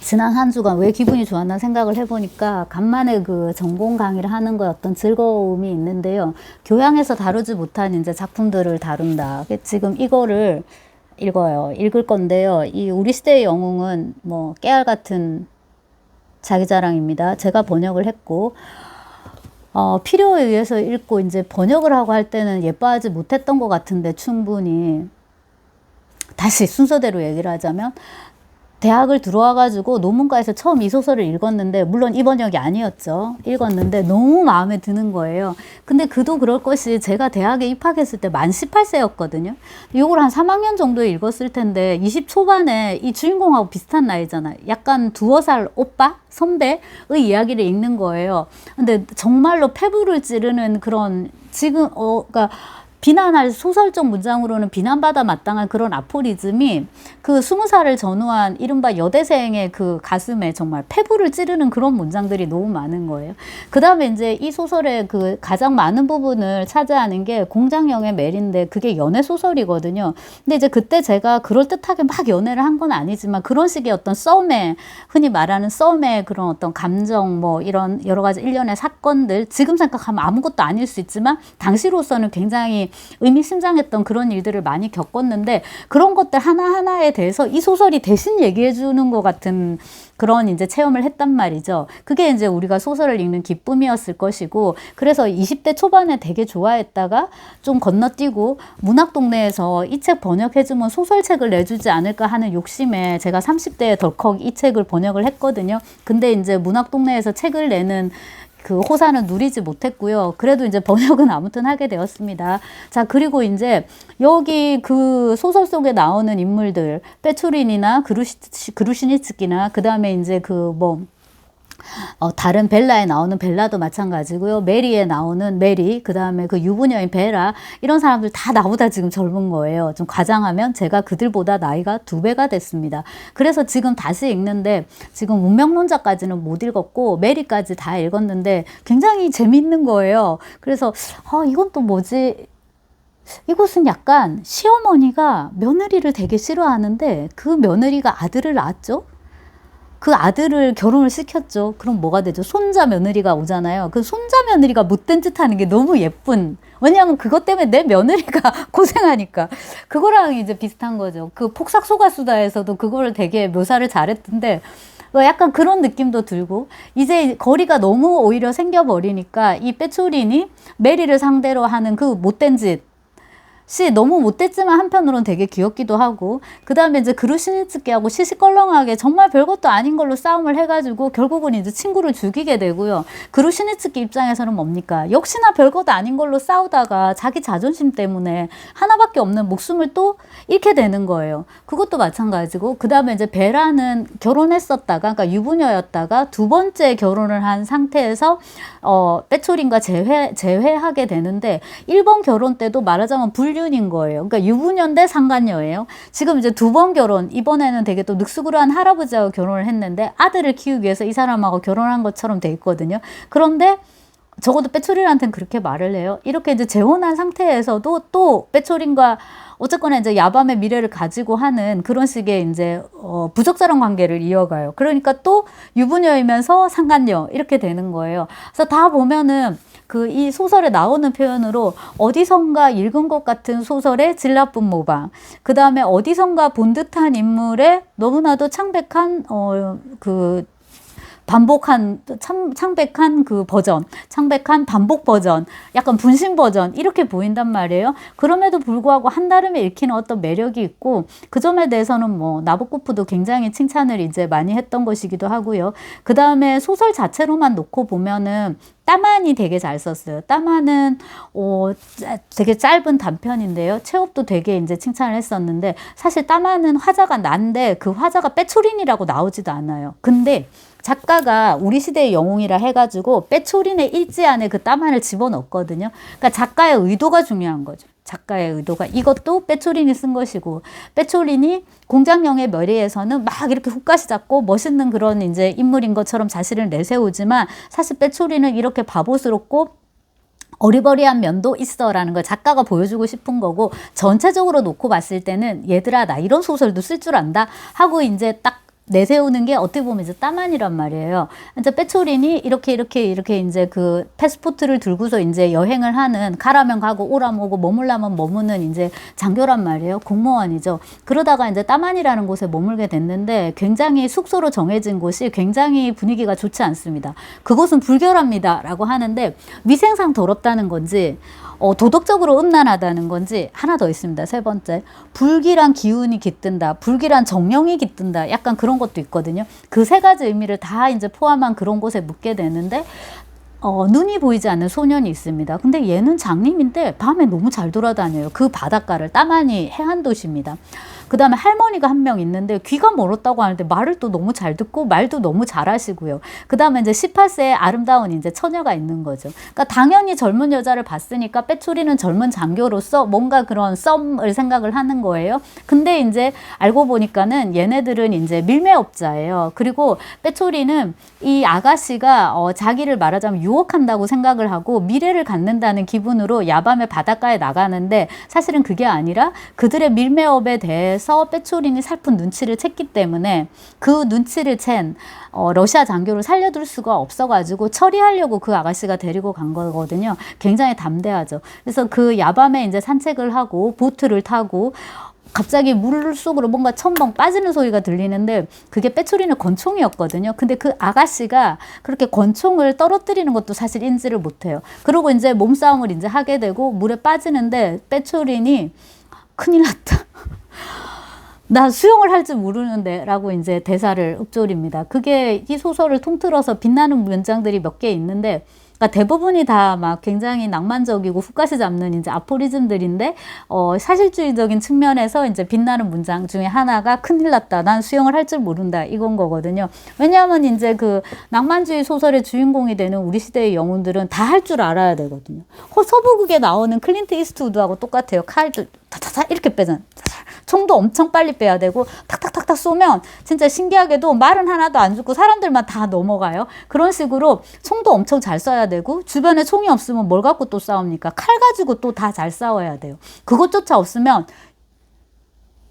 지난 한 주간 왜 기분이 좋았나 생각을 해보니까 간만에 그 전공 강의를 하는 거에 어떤 즐거움이 있는데요. 교양에서 다루지 못한 이제 작품들을 다룬다. 지금 이거를 읽어요. 읽을 건데요. 이 우리 시대의 영웅은 뭐 깨알 같은 자기 자랑입니다. 제가 번역을 했고 어, 필요에 의해서 읽고 이제 번역을 하고 할 때는 예뻐하지 못했던 것 같은데 충분히 다시 순서대로 얘기를 하자면 대학을 들어와가지고 논문과에서 처음 이 소설을 읽었는데 물론 이 번역이 아니었죠. 읽었는데 너무 마음에 드는 거예요. 근데 그도 그럴 것이 제가 대학에 입학했을 때 만 18세였거든요. 요걸 한 3학년 정도에 읽었을 텐데 20 초반에 이 주인공하고 비슷한 나이잖아요. 약간 두어 살 오빠? 선배의 이야기를 읽는 거예요. 근데 정말로 패부를 찌르는 그런 지금 어 그러니까 비난할 소설적 문장으로는 비난받아 마땅한 그런 아포리즘이 그 스무 살을 전후한 이른바 여대생의 그 가슴에 정말 패부를 찌르는 그런 문장들이 너무 많은 거예요. 그 다음에 이제 이 소설의 그 가장 많은 부분을 차지하는 게 공장영의 멜인데 그게 연애 소설이거든요. 근데 이제 그때 제가 그럴듯하게 막 연애를 한 건 아니지만 그런 식의 어떤 썸의 흔히 말하는 썸의 그런 어떤 감정 뭐 이런 여러 가지 일련의 사건들 지금 생각하면 아무것도 아닐 수 있지만 당시로서는 굉장히 의미심장했던 그런 일들을 많이 겪었는데 그런 것들 하나하나에 대해서 이 소설이 대신 얘기해 주는 것 같은 그런 이제 체험을 했단 말이죠. 그게 이제 우리가 소설을 읽는 기쁨이었을 것이고 그래서 20대 초반에 되게 좋아했다가 좀 건너뛰고 문학동네에서 이 책 번역해주면 소설책을 내주지 않을까 하는 욕심에 제가 30대에 덜컥 이 책을 번역을 했거든요. 근데 이제 문학동네에서 책을 내는 그 호사는 누리지 못했고요. 그래도 이제 번역은 아무튼 하게 되었습니다. 자, 그리고 이제 여기 그 소설 속에 나오는 인물들, 빼초린이나 그루시, 그루시니츠키나 그 다음에 이제 그 뭐 어, 다른 벨라에 나오는 벨라도 마찬가지고요. 메리에 나오는 메리, 그 다음에 그 유부녀인 베라, 이런 사람들 다 나보다 지금 젊은 거예요. 좀 과장하면 제가 그들보다 나이가 두 배가 됐습니다. 그래서 지금 다시 읽는데 지금 운명론자까지는 못 읽었고 메리까지 다 읽었는데 굉장히 재밌는 거예요. 그래서 아, 이건 또 뭐지? 이곳은 약간 시어머니가 며느리를 되게 싫어하는데 그 며느리가 아들을 낳았죠. 그 아들을 결혼을 시켰죠. 그럼 뭐가 되죠? 손자 며느리가 오잖아요. 그 손자 며느리가 못된 짓 하는 게 너무 예쁜. 왜냐하면 그것 때문에 내 며느리가 고생하니까. 그거랑 이제 비슷한 거죠. 그 폭삭 소가수다에서도 그거를 되게 묘사를 잘했던데, 뭐 약간 그런 느낌도 들고, 이제 거리가 너무 오히려 생겨버리니까 이 빼초린이 메리를 상대로 하는 그 못된 짓, 시 너무 못됐지만 한편으로는 되게 귀엽기도 하고 그 다음에 이제 그루시니츠키하고 시시껄렁하게 정말 별것도 아닌 걸로 싸움을 해가지고 결국은 이제 친구를 죽이게 되고요. 그루시니츠키 입장에서는 뭡니까? 역시나 별것도 아닌 걸로 싸우다가 자기 자존심 때문에 하나밖에 없는 목숨을 또 잃게 되는 거예요. 그것도 마찬가지고 그 다음에 이제 베라는 결혼했었다가 그러니까 유부녀였다가 두 번째 결혼을 한 상태에서 어 빼초린과 재회 재회하게 되는데 1번 결혼 때도 말하자면 불륜 유년인 거예요. 그러니까 유부녀 대 상간녀예요. 지금 이제 두 번 결혼, 이번에는 되게 또 늑수그루한 할아버지하고 결혼을 했는데 아들을 키우기 위해서 이 사람하고 결혼한 것처럼 돼 있거든요. 그런데 적어도 빼초린한테는 그렇게 말을 해요. 이렇게 이제 재혼한 상태에서도 또 빼초린과 어쨌거나 이제 야밤의 미래를 가지고 하는 그런 식의 이제 어, 부적절한 관계를 이어가요. 그러니까 또 유부녀이면서 상간녀 이렇게 되는 거예요. 그래서 다 보면은 그 이 소설에 나오는 표현으로 어디선가 읽은 것 같은 소설의 질 나쁜 모방, 그 다음에 어디선가 본 듯한 인물의 너무나도 창백한 어 그 반복한 참, 창백한 그 버전, 창백한 반복 버전, 약간 분신 버전 이렇게 보인단 말이에요. 그럼에도 불구하고 한다름에 읽히는 어떤 매력이 있고 그 점에 대해서는 뭐 나보코프도 굉장히 칭찬을 이제 많이 했던 것이기도 하고요. 그 다음에 소설 자체로만 놓고 보면은 따만이 되게 잘 썼어요. 따만은 어, 되게 짧은 단편인데요. 체업도 되게 이제 칭찬을 했었는데 사실 따만은 화자가 난데 그 화자가 빼초린이라고 나오지도 않아요. 근데 작가가 우리 시대의 영웅이라 해가지고 빼초린의 일지 안에 그 따만을 집어넣거든요. 그러니까 작가의 의도가 중요한 거죠. 작가의 의도가 이것도 빼초린이 쓴 것이고 빼초린이 공장령의 머리에서는 막 이렇게 훅가시 잡고 멋있는 그런 이제 인물인 것처럼 자신을 내세우지만 사실 빼초린은 이렇게 바보스럽고 어리버리한 면도 있어라는 걸 작가가 보여주고 싶은 거고 전체적으로 놓고 봤을 때는 얘들아 나 이런 소설도 쓸 줄 안다 하고 이제 딱 내세우는 게 어떻게 보면 이제 따만이란 말이에요. 이제 빼초린이 이렇게 이렇게 이렇게 이제 그 패스포트를 들고서 이제 여행을 하는 가라면 가고 오라면 오고 머물라면 머무는 이제 장교란 말이에요. 공무원이죠. 그러다가 이제 따만이라는 곳에 머물게 됐는데 굉장히 숙소로 정해진 곳이 굉장히 분위기가 좋지 않습니다. 그곳은 불결합니다라고 하는데 위생상 더럽다는 건지 어, 도덕적으로 음란하다는 건지 하나 더 있습니다. 세 번째. 불길한 기운이 깃든다. 불길한 정령이 깃든다. 약간 그런 것도 있거든요. 그 세 가지 의미를 다 이제 포함한 그런 곳에 묵게 되는데 어, 눈이 보이지 않는 소년이 있습니다. 근데 얘는 장님인데 밤에 너무 잘 돌아다녀요. 그 바닷가를 따만이 해안 도시입니다. 그 다음에 할머니가 한 명 있는데 귀가 멀었다고 하는데 말을 또 너무 잘 듣고 말도 너무 잘하시고요. 그 다음에 이제 18세의 아름다운 이제 처녀가 있는 거죠. 그러니까 당연히 젊은 여자를 봤으니까 빼초리는 젊은 장교로서 뭔가 그런 썸을 생각을 하는 거예요. 근데 이제 알고 보니까는 얘네들은 이제 밀매업자예요. 그리고 빼초리는 이 아가씨가 어, 자기를 말하자면 유혹한다고 생각을 하고 미래를 갖는다는 기분으로 야밤에 바닷가에 나가는데 사실은 그게 아니라 그들의 밀매업에 대해 서 빼초린이 살픈 눈치를 챘기 때문에 그 눈치를 챈 어, 러시아 장교를 살려둘 수가 없어가지고 처리하려고 그 아가씨가 데리고 간 거거든요. 굉장히 담대하죠. 그래서 그 야밤에 이제 산책을 하고 보트를 타고 갑자기 물 속으로 뭔가 첨벙 빠지는 소리가 들리는데 그게 빼초리는 권총이었거든요. 근데 그 아가씨가 그렇게 권총을 떨어뜨리는 것도 사실 인지를 못해요. 그리고 이제 몸싸움을 이제 하게 되고 물에 빠지는데 빼초린이 큰일 났다. 나 수영을 할 줄 모르는데 라고 이제 대사를 읊조립니다. 그게 이 소설을 통틀어서 빛나는 문장들이 몇 개 있는데 그러니까 대부분이 다 막 굉장히 낭만적이고 훅가시 잡는 이제 아포리즘들인데 어, 사실주의적인 측면에서 이제 빛나는 문장 중에 하나가 큰일 났다. 난 수영을 할 줄 모른다. 이건 거거든요. 왜냐하면 이제 그 낭만주의 소설의 주인공이 되는 우리 시대의 영웅들은 다 할 줄 알아야 되거든요. 호- 서부극에 나오는 클린트 이스트우드하고 똑같아요. 칼도 타타타 이렇게 빼잖아요. 총도 엄청 빨리 빼야 되고 탁탁탁탁 쏘면 진짜 신기하게도 말은 하나도 안 죽고 사람들만 다 넘어가요. 그런 식으로 총도 엄청 잘 쏴야 되고 주변에 총이 없으면 뭘 갖고 또 싸웁니까? 칼 가지고 또 다 잘 싸워야 돼요. 그것조차 없으면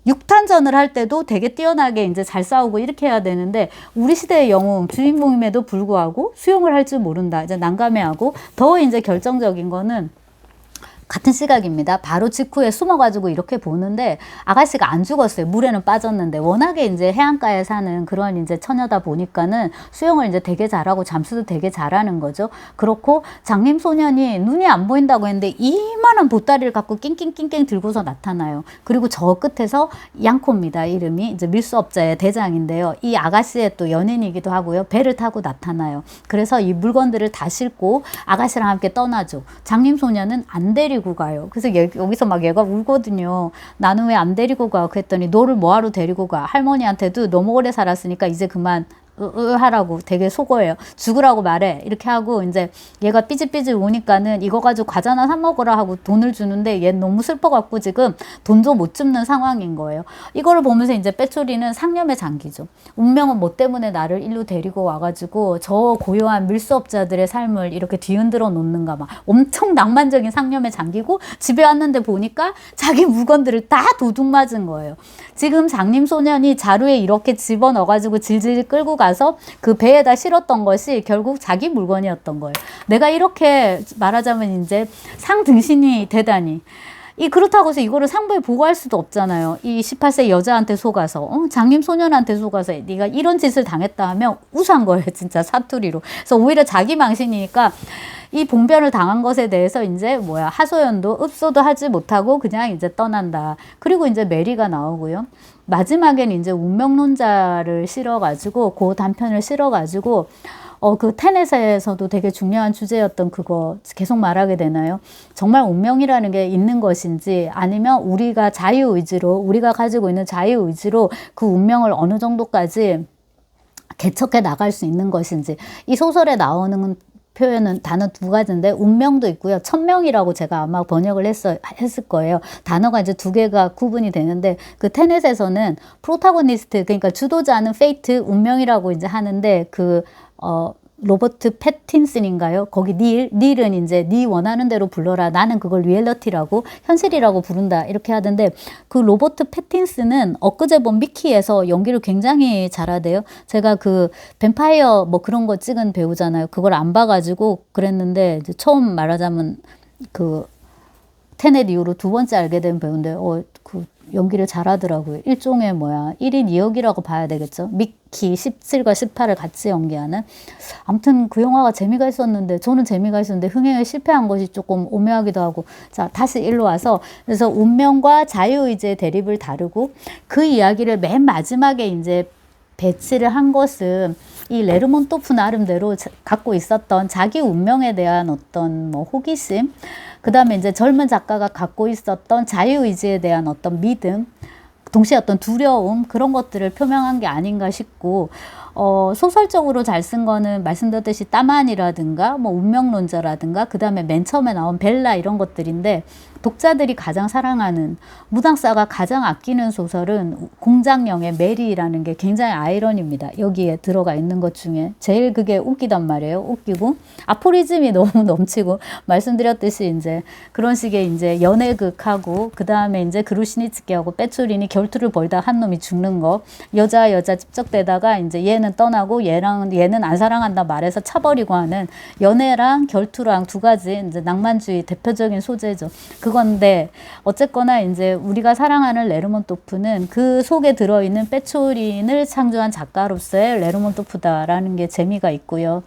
육탄전을 할 때도 되게 뛰어나게 이제 잘 싸우고 이렇게 해야 되는데 우리 시대의 영웅 주인공임에도 불구하고 수영을 할 줄 모른다. 이제 난감해하고 더 이제 결정적인 거는 같은 시각입니다. 바로 직후에 숨어가지고 이렇게 보는데 아가씨가 안 죽었어요. 물에는 빠졌는데 워낙에 이제 해안가에 사는 그런 이제 처녀다 보니까는 수영을 이제 되게 잘하고 잠수도 되게 잘하는 거죠. 그렇고 장님 소년이 눈이 안 보인다고 했는데 이만한 보따리를 갖고 낑낑낑낑 들고서 나타나요. 그리고 저 끝에서 양코입니다. 이름이 이제 밀수업자의 대장인데요. 이 아가씨의 또 연인이기도 하고요. 배를 타고 나타나요. 그래서 이 물건들을 다 싣고 아가씨랑 함께 떠나죠. 장님 소년은 안 데리고 가요. 그래서 얘- 여기서 막 얘가 울거든요. 나는 왜 안 데리고 가? 그랬더니 너를 뭐하러 데리고 가? 할머니한테도 너무 오래 살았으니까 이제 그만 하라고 되게 속어요. 죽으라고 말해. 이렇게 하고 이제 얘가 삐질삐질 우니까는 이거 가지고 과자나 사 먹으라 하고 돈을 주는데 얘 너무 슬퍼 갖고 지금 돈도 못 줍는 상황인 거예요. 이거를 보면서 이제 빼초리는 상념에 잠기죠. 운명은 뭐 때문에 나를 일로 데리고 와 가지고 저 고요한 밀수업자들의 삶을 이렇게 뒤흔들어 놓는가 막 엄청 낭만적인 상념에 잠기고 집에 왔는데 보니까 자기 물건들을 다 도둑 맞은 거예요. 지금 장님 소년이 자루에 이렇게 집어넣어 가지고 질질 끌고 가서 그 배에다 실었던 것이 결국 자기 물건이었던 거예요. 내가 이렇게 말하자면 이제 상 등신이 되다니. 이 그렇다고 해서 이거를 상부에 보고할 수도 없잖아요. 이 18세 여자한테 속아서 어? 장님 소년한테 속아서 네가 이런 짓을 당했다 하면 우스한 거예요, 진짜 사투리로. 그래서 오히려 자기 망신이니까 이 봉변을 당한 것에 대해서 이제 뭐야 하소연도 읍소도 하지 못하고 그냥 이제 떠난다. 그리고 이제 메리가 나오고요. 마지막엔 이제 운명론자를 실어가지고 그 단편을 실어가지고 어, 그 테넷에서도 되게 중요한 주제였던 그거 계속 말하게 되나요? 정말 운명이라는 게 있는 것인지 아니면 우리가 자유의지로, 우리가 가지고 있는 자유의지로 그 운명을 어느 정도까지 개척해 나갈 수 있는 것인지. 이 소설에 나오는 표현은 단어 두 가지인데 운명도 있고요. 천명이라고 제가 아마 번역을 했어, 했을 거예요. 단어가 이제 두 개가 구분이 되는데 그 테넷에서는 프로타고니스트 그러니까 주도자는 페이트 운명이라고 이제 하는데 그 어, 로버트 패틴슨인가요? 거기 닐, 닐은 이제 네 원하는 대로 불러라. 나는 그걸 리얼리티라고 현실이라고 부른다. 이렇게 하던데 그 로버트 패틴슨은 엊그제 본 미키에서 연기를 굉장히 잘하대요. 제가 그 뱀파이어 뭐 그런 거 찍은 배우잖아요. 그걸 안 봐가지고 그랬는데 처음 말하자면 그 테넷 이후로 두 번째 알게 된 배우인데 어, 그 연기를 잘하더라고요. 일종의 뭐야 1인 2역이라고 봐야 되겠죠. 미키 17과 18을 같이 연기하는 아무튼 그 영화가 재미가 있었는데 저는 재미가 있었는데 흥행에 실패한 것이 조금 오묘하기도 하고 자 다시 일로 와서 그래서 운명과 자유의지의 대립을 다루고 그 이야기를 맨 마지막에 이제 배치를 한 것은 이 레르몬토프 나름대로 자- 갖고 있었던 자기 운명에 대한 어떤 뭐 호기심, 그 다음에 이제 젊은 작가가 갖고 있었던 자유의지에 대한 어떤 믿음, 동시에 어떤 두려움 그런 것들을 표명한 게 아닌가 싶고 어, 소설적으로 잘 쓴 거는 말씀드렸듯이 따만이라든가 뭐 운명론자라든가 그 다음에 맨 처음에 나온 벨라 이런 것들인데 독자들이 가장 사랑하는 무당사가 가장 아끼는 소설은 공장령의 메리라는 게 굉장히 아이러니입니다. 여기에 들어가 있는 것 중에 제일 그게 웃기단 말이에요. 웃기고 아포리즘이 너무 넘치고 말씀드렸듯이 이제 그런 식의 이제 연애극하고 그 다음에 이제 그루시니츠키하고 빼초린이 결투를 벌다 한 놈이 죽는 거 여자 여자 집적되다가 이제 얘는 떠나고 얘랑 얘는 안 사랑한다 말해서 차버리고 하는 연애랑 결투랑 두 가지 이제 낭만주의 대표적인 소재죠. 그 건데 어쨌거나 이제 우리가 사랑하는 레르몬토프는 그 속에 들어있는 빼초린을 창조한 작가로서의 레르몬토프다라는 게 재미가 있고요.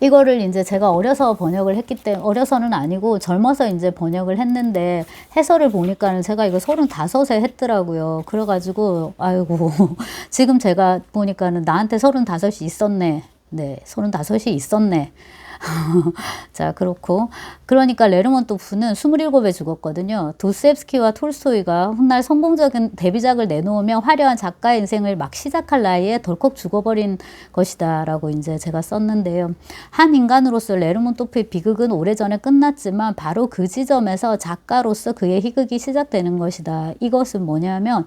이거를 이제 제가 어려서 번역을 했기 때문에 어려서는 아니고 젊어서 이제 번역을 했는데 해설을 보니까는 제가 이거 서른 다섯에 했더라고요. 그래가지고 아이고 지금 제가 보니까는 나한테 서른 다섯이 있었네. 네, 서른 다섯이 있었네. 자, 그렇고. 그러니까 레르몬토프는 27에 죽었거든요. 도스옙스키와 톨스토이가 훗날 성공적인 데뷔작을 내놓으며 화려한 작가 인생을 막 시작할 나이에 덜컥 죽어버린 것이다라고 이제 제가 썼는데요. 한 인간으로서 레르몬토프의 비극은 오래전에 끝났지만 바로 그 지점에서 작가로서 그의 희극이 시작되는 것이다. 이것은 뭐냐면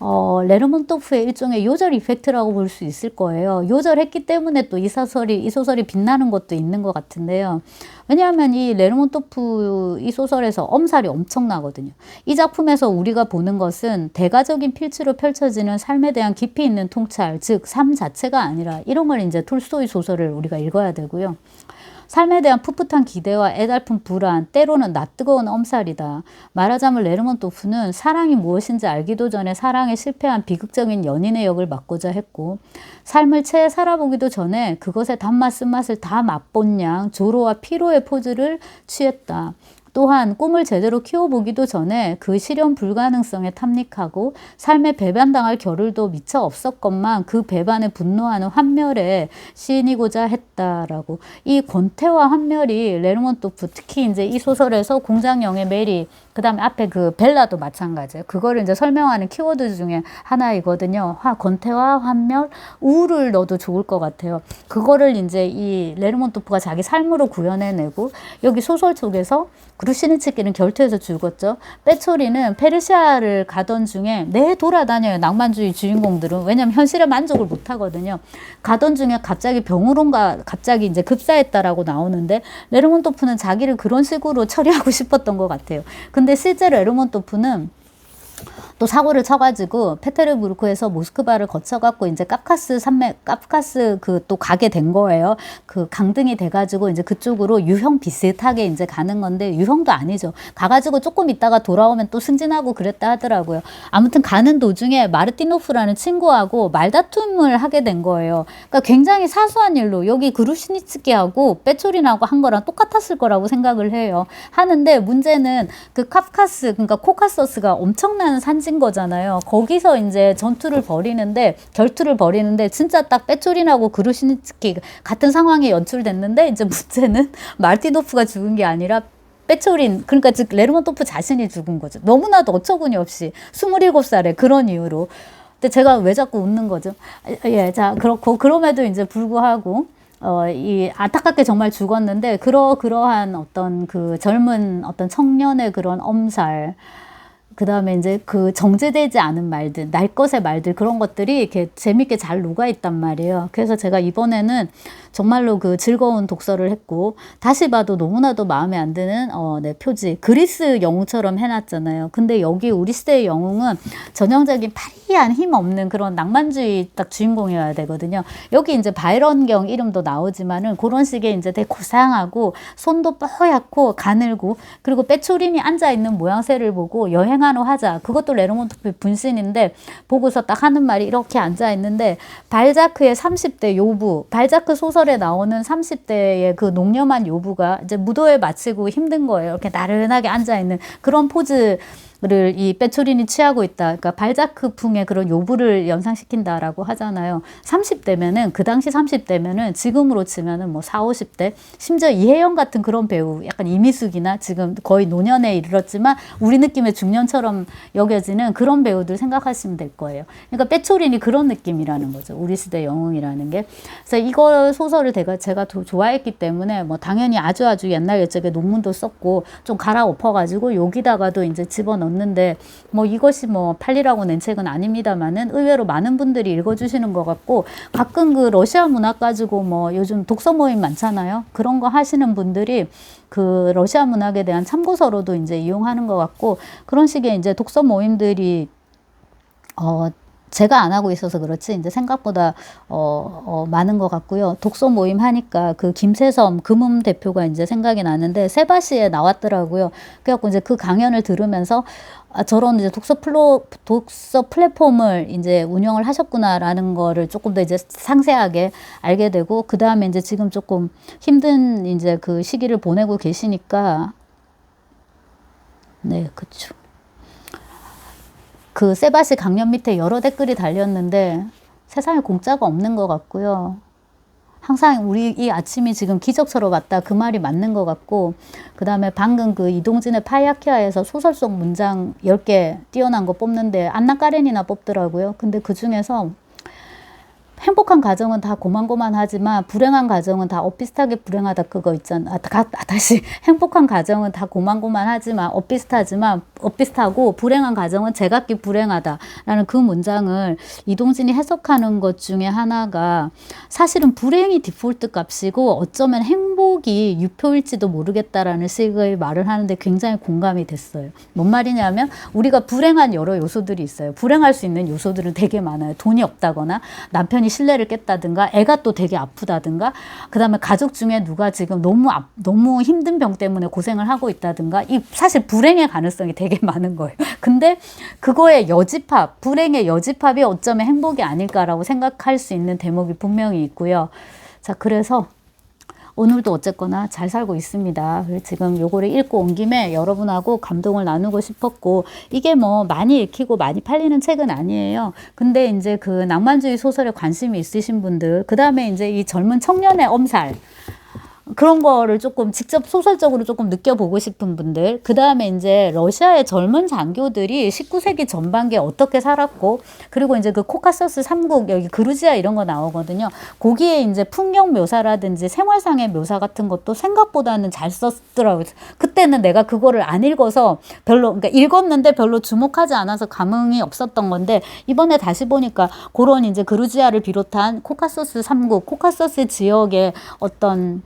어, 레르몬토프의 일종의 요절 이펙트라고 볼 수 있을 거예요. 요절했기 때문에 또이 소설이 이 소설이 빛나는 것도 있는 것 같은데요. 왜냐하면 이 레르몬토프 이 소설에서 엄살이 엄청나거든요. 이 작품에서 우리가 보는 것은 대가적인 필치로 펼쳐지는 삶에 대한 깊이 있는 통찰, 즉 삶 자체가 아니라 이런 걸 이제 톨스토이 소설을 우리가 읽어야 되고요. 삶에 대한 풋풋한 기대와 애달픈 불안, 때로는 낯뜨거운 엄살이다. 말하자면 레르몬토프는 사랑이 무엇인지 알기도 전에 사랑에 실패한 비극적인 연인의 역을 맡고자 했고, 삶을 채 살아보기도 전에 그것의 단맛 쓴맛을 다 맛본 양 조로와 피로의 포즈를 취했다. 또한 꿈을 제대로 키워보기도 전에 그 실현 불가능성에 탐닉하고 삶에 배반당할 겨를도 미처 없었건만 그 배반에 분노하는 환멸에 시인이고자 했다라고. 이 권태와 환멸이 레르몬토프 특히 이제 이 소설에서 공장영의 메리 그 다음에 앞에 그 벨라도 마찬가지예요. 그거를 이제 설명하는 키워드 중에 하나이거든요. 화, 권태와 환멸, 우를 넣어도 좋을 것 같아요. 그거를 이제 이 레르몬토프가 자기 삶으로 구현해내고 여기 소설 속에서 그루시니츠키는 결투에서 죽었죠. 빼초리는 페르시아를 가던 중에 내 돌아다녀요. 낭만주의 주인공들은 왜냐면 현실에 만족을 못 하거든요. 가던 중에 갑자기 병으론가 갑자기 이제 급사했다라고 나오는데 레르몬토프는 자기를 그런 식으로 처리하고 싶었던 것 같아요. 근데 실제로 레르몬토프는 또 사고를 쳐가지고 페테르부르크에서 모스크바를 거쳐갖고 이제 카프카스 산맥, 카프카스 그 또 가게 된 거예요. 그 강등이 돼가지고 이제 그쪽으로 유형 비슷하게 이제 가는 건데 유형도 아니죠. 가가지고 조금 있다가 돌아오면 또 승진하고 그랬다 하더라고요. 아무튼 가는 도중에 마르티노프라는 친구하고 말다툼을 하게 된 거예요. 그러니까 굉장히 사소한 일로 여기 그루시니츠키하고 빼초린하고 한 거랑 똑같았을 거라고 생각을 해요. 하는데 문제는 그 카프카스, 그러니까 코카서스가 엄청난 산지 진 거잖아요. 거기서 이제 전투를 벌이는데 결투를 벌이는데 진짜 딱 빼초린하고 그루시니츠키 같은 상황이 연출됐는데 이제 문제는 말티노프가 죽은 게 아니라 빼초린 그러니까 즉 레르몬토프 자신이 죽은 거죠. 너무나도 어처구니 없이 27살에 그런 이유로. 근데 제가 왜 자꾸 웃는 거죠? 예, 자 그렇고 그럼에도 이제 불구하고 어, 이 안타깝게 정말 죽었는데 그러 그러한 어떤 그 젊은 어떤 청년의 그런 엄살 그 다음에 이제 그 정제되지 않은 말들, 날 것의 말들, 그런 것들이 이렇게 재밌게 잘 녹아 있단 말이에요. 그래서 제가 이번에는 정말로 그 즐거운 독서를 했고, 다시 봐도 너무나도 마음에 안 드는, 어, 네, 표지. 그리스 영웅처럼 해놨잖아요. 근데 여기 우리 시대의 영웅은 전형적인 파리한 힘 없는 그런 낭만주의 딱 주인공이어야 되거든요. 여기 이제 바이런경 이름도 나오지만은 그런 식의 이제 되게 고상하고 손도 뽀얗고 가늘고 그리고 빼초림이 앉아 있는 모양새를 보고 여행하 노 하자. 그것도 레르몬토프의 분신인데 보고서 딱 하는 말이 이렇게 앉아있는데 발자크의 30대 요부, 발자크 소설에 나오는 30대의 그 농염한 요부가 이제 무도회 마치고 힘든 거예요. 이렇게 나른하게 앉아있는 그런 포즈 를이 빼초린이 취하고 있다. 그러니까 발자크풍의 그런 요부를 연상시킨다라고 하잖아요. 30대면은 그 당시 30대면은 지금으로 치면은 뭐 4, 50대 심지어 이혜영 같은 그런 배우 약간 이미숙이나 지금 거의 노년에 이르렀지만 우리 느낌의 중년처럼 여겨지는 그런 배우들 생각하시면 될 거예요. 그러니까 빼초린이 그런 느낌이라는 거죠. 우리 시대 영웅이라는 게. 그래서 이거 소설을 제가 제가 더 좋아했기 때문에 뭐 당연히 아주 아주 옛날 옛적에 논문도 썼고 좀 갈아엎어 가지고 여기다가도 이제 집어넣 넣는데 뭐 이것이 뭐 팔리라고 낸 책은 아닙니다만은 의외로 많은 분들이 읽어주시는 것 같고 가끔 그 러시아 문학 가지고 뭐 요즘 독서 모임 많잖아요. 그런 거 하시는 분들이 그 러시아 문학에 대한 참고서로도 이제 이용하는 것 같고 그런 식의 이제 독서 모임들이 어 제가 안 하고 있어서 그렇지 이제 생각보다 어, 어, 많은 것 같고요. 독서 모임 하니까 그 김세섬 금음 대표가 이제 생각이 나는데 세바시에 나왔더라고요. 그래갖고 이제 그 강연을 들으면서 아, 저런 이제 독서 플로 독서 플랫폼을 이제 운영을 하셨구나라는 거를 조금 더 이제 상세하게 알게 되고 그 다음에 이제 지금 조금 힘든 이제 그 시기를 보내고 계시니까 네, 그쵸. 그 세바시 강연 밑에 여러 댓글이 달렸는데 세상에 공짜가 없는 것 같고요. 항상 우리 이 아침이 지금 기적처럼 왔다 그 말이 맞는 것 같고 그 다음에 방금 그 이동진의 파이아키아에서 소설 속 문장 10개 띄어난 거 뽑는데 안나 까렌이나 뽑더라고요. 근데 그 중에서 행복한 가정은 다 고만고만하지만 불행한 가정은 다 엇비슷하게 불행하다 그거 있잖아. 아, 다, 다시 행복한 가정은 다 고만고만하지만 엇비슷하지만 엇비슷하고 불행한 가정은 제각기 불행하다라는 그 문장을 이동진이 해석하는 것 중에 하나가 사실은 불행이 디폴트 값이고 어쩌면 행복이 유표일지도 모르겠다라는 식의 말을 하는데 굉장히 공감이 됐어요. 뭔 말이냐면 우리가 불행한 여러 요소들이 있어요. 불행할 수 있는 요소들은 되게 많아요. 돈이 없다거나 남편이 신뢰를 깼다든가 애가 또 되게 아프다든가 그다음에 가족 중에 누가 지금 너무 아, 너무 힘든 병 때문에 고생을 하고 있다든가 이 사실 불행의 가능성이 되게 많은 거예요. 근데 그거의 여집합, 불행의 여집합이 어쩌면 행복이 아닐까라고 생각할 수 있는 대목이 분명히 있고요. 자, 그래서 오늘도 어쨌거나 잘 살고 있습니다. 지금 요거를 읽고 온 김에 여러분하고 감동을 나누고 싶었고 이게 뭐 많이 읽히고 많이 팔리는 책은 아니에요. 근데 이제 그 낭만주의 소설에 관심이 있으신 분들, 그 다음에 이제 이 젊은 청년의 엄살. 그런 거를 조금 직접 소설적으로 조금 느껴보고 싶은 분들, 그 다음에 이제 러시아의 젊은 장교들이 19세기 전반기에 어떻게 살았고, 그리고 이제 그 코카서스 삼국, 여기 그루지아 이런 거 나오거든요. 거기에 이제 풍경 묘사라든지 생활상의 묘사 같은 것도 생각보다는 잘 썼더라고요. 그때는 내가 그거를 안 읽어서 별로, 그러니까 읽었는데 별로 주목하지 않아서 감흥이 없었던 건데, 이번에 다시 보니까 그런 이제 그루지아를 비롯한 코카서스 삼국, 코카서스 지역의 어떤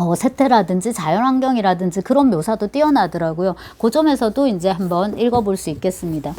어, 세태라든지 자연환경이라든지 그런 묘사도 뛰어나더라고요. 그 점에서도 이제 한번 읽어볼 수 있겠습니다.